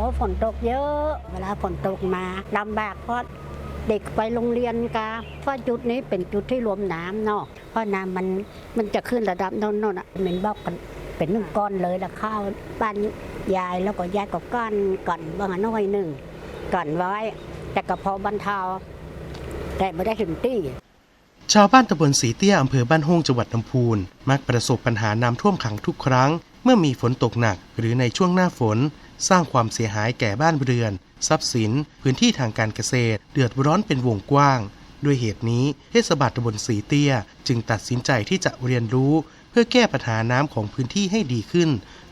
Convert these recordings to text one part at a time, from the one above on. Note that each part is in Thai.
อ้ฝนตกเยอะ เวลาฝนตกมาลำบากเพราะเด็กไปโรงเรียนกาเพราะจุดนี้เป็นจุดที่รวมน้ำเนาะเพราะน้ำมันมันจะขึ้นระดับโน่นๆอะเหม็นบอกกันเป็นหนึ่งก้อนเลยแล้วข้าวบ้านยายแล้วก็ยายก็ก้อนก่อนบางน้อยหนึ่งก่อนไว้ แต่ก็พอบรรเทาแต่ไม่ได้ถึงที่ชาวบ้านตำบลสีเตี้ยอำเภอบ้านโฮงจังหวัดลำพูน มักประสบปัญหาน้ำท่วมขังทุกครั้ง เมื่อมีฝนตกหนักหรือในช่วงหน้าฝน สร้างความเสียหายแก่บ้านเรือน ทรัพย์สิน พื้นที่ทางการเกษตร เดือดร้อนเป็นวงกว้าง ด้วยเหตุนี้เทศบาลตำบลสีเตี้ย จึงตัดสินใจที่จะเรียนรู้ เพื่อแก้ปัญหาน้ำของพื้นที่ให้ดีขึ้น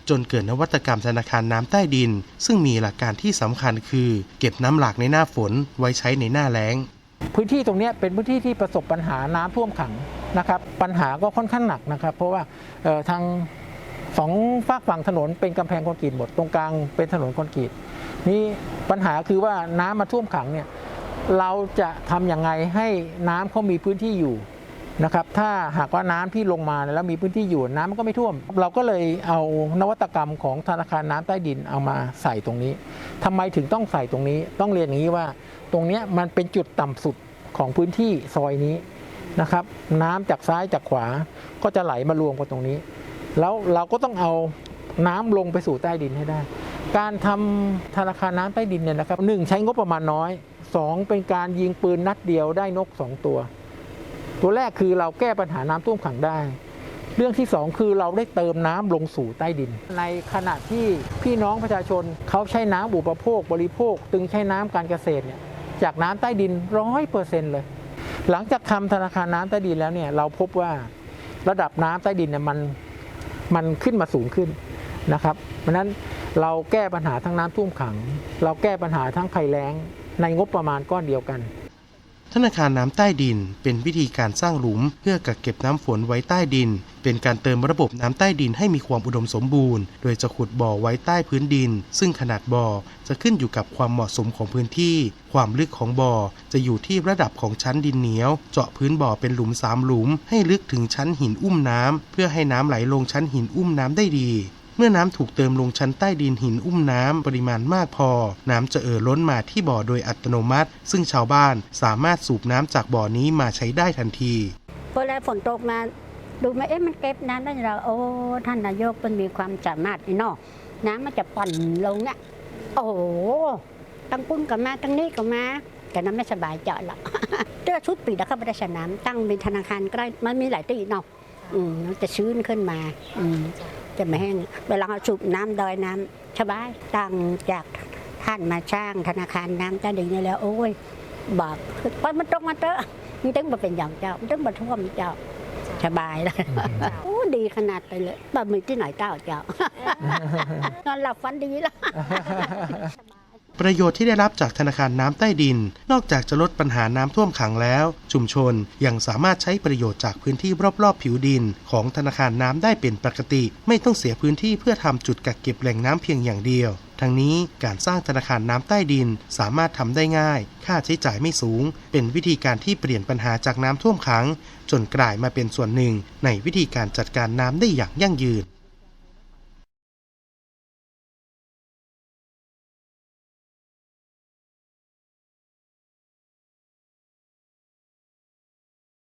จนเกิดนวัตกรรมธนาคารน้ำใต้ดิน ซึ่งมีหลักการที่สำคัญคือ เก็บน้ำหลากในหน้าฝนไว้ใช้ในหน้าแล้งพื้นที่ตรงนี้เป็นพื้นที่ที่ประสบปัญหาน้ำท่วมขังนะครับ ปัญหาก็ค่อนข้างหนักนะครับ เพราะว่าทาง สองฝากฝั่งถนนเป็นกำแพงคอนกรีตหมดตรงกลางเป็นถนนคอนกรีตนี่ปัญหาคือว่าน้ำมาท่วมขังเนี่ยเราจะทำยังไงให้น้ำเขามีพื้นที่อยู่นะครับถ้าหากว่าน้ำที่ลงมาแล้วมีพื้นที่อยู่น้ำมันก็ไม่ท่วม เราก็เลยเอานวัตกรรมของธนาคารน้ำใต้ดินเอามาใส่ตรงนี้ทำไมถึงต้องใส่ตรงนี้ ต้องเรียนอย่างนี้ว่า ตรงนี้มันเป็นจุดต่ำสุดของพื้นที่ซอยนี้นะครับ น้ำจากซ้ายจากขวาก็จะไหลมารวมกันตรงนี้ แล้วเราก็ต้องเอาน้ำลงไปสู่ใต้ดินให้ได้ การทำธนาคารน้ำใต้ดินเนี่ยนะครับหนึ่งใช้งบประมาณน้อยสองเป็นการยิงปืนนัดเดียวได้นกสองตัว ตัวแรกคือเราแก้ปัญหาน้ำท่วมขังได้ เรื่องที่สองคือเราได้เติมน้ำลงสู่ใต้ดิน ในขณะที่พี่น้องประชาชนเขาใช้น้ำอุปโภค บริโภค ตึงใช้น้ำการเกษตรเนี่ยจากน้ำใต้ดินร้อยเปอร์เซ็นต์เลย หลังจากทำธนาคารน้ำใต้ดินแล้วเนี่ยเราพบว่าระดับน้ำใต้ดินเนี่ยมัน มันขึ้นมาสูงขึ้นนะครับ เพราะนั้นเราแก้ปัญหาทั้งน้ำท่วมขัง เราแก้ปัญหาทั้งภัยแล้งในงบประมาณก้อนเดียวกัน ธนาคารน้ำใต้ดิน เป็นวิธีการสร้างหลุม เพื่อกักเก็บน้ำฝนไว้ใต้ดิน เป็นการเติมระบบน้ำใต้ดินให้มีความอุดมสมบูรณ์ โดยจะขุดบ่อไว้ใต้พื้นดิน ซึ่งขนาดบ่อจะขึ้นอยู่กับความเหมาะสมของพื้นที่ ความลึกของบ่อจะอยู่ที่ระดับของชั้นดินเหนียว เจาะพื้นบ่อเป็นหลุมสามหลุม ให้ลึกถึงชั้นหินอุ้มน้ำเพื่อให้น้ำไหลลงชั้นหินอุ้มน้ำได้ดี เมื่อน้ำถูกเติมลงชั้นใต้ดินหินอุ้มน้ำปริมาณมากพอ น้ำจะเอ่อล้นมาที่บ่อโดยอัตโนมัติ ซึ่งชาวบ้านสามารถสูบน้ำจากบ่อนี้มาใช้ได้ทันทีเวลาฝนตกมาดูมาเอ๊ะมันเก็บน้ำได้ยังไงโอ้ท่านนายกมันมีความสามารถอีนอกน้ำมันจะปั่นลงเนี่ยโอ้ตั้งปุ้นกับมาตั้งนี้กับมา แต่น้ำไม่สบายเจาะหรอกเจ้าชุดปีแล้วก็ไม่ได้สนามตั้งเป็นธนาคารใกล้มันมีหลายตีเนาะอืมจะชื้นขึ้นมา อืม จะไม่แห้งเวลาเราสูบน้ำดอยน้ำสบายตั้งจากท่านมาสร้างธนาคารน้ำใต้ดินนี่แล้วโอ้ยบอกไปมันตรงมาเตอะมันตึงมาเป็นอย่างเจ้ามันตึงมาท่วมเจ้าสบายเลยโอ้ดีขนาดไปเลยบะมีที่ไหนเจ้าเจ้านอนหลับฝันดีแล้ว ประโยชน์ที่ได้รับจากธนาคารน้ำใต้ดิน นอกจากจะลดปัญหาน้ำท่วมขังแล้ว ชุมชนยังสามารถใช้ประโยชน์จากพื้นที่รอบๆ ผิวดิน ของธนาคารน้ำได้เป็นปกติ ไม่ต้องเสียพื้นที่เพื่อทำจุดกักเก็บแหล่งน้ำเพียงอย่างเดียวทั้งนี้การสร้างธนาคารน้ำใต้ดินสามารถทำได้ง่าย ค่าใช้จ่ายไม่สูง เป็นวิธีการที่เปลี่ยนปัญหาจากน้ำท่วมขัง จนกลายมาเป็นส่วนหนึ่ง ในวิธีการจัดการน้ำได้อย่างยั่งยืน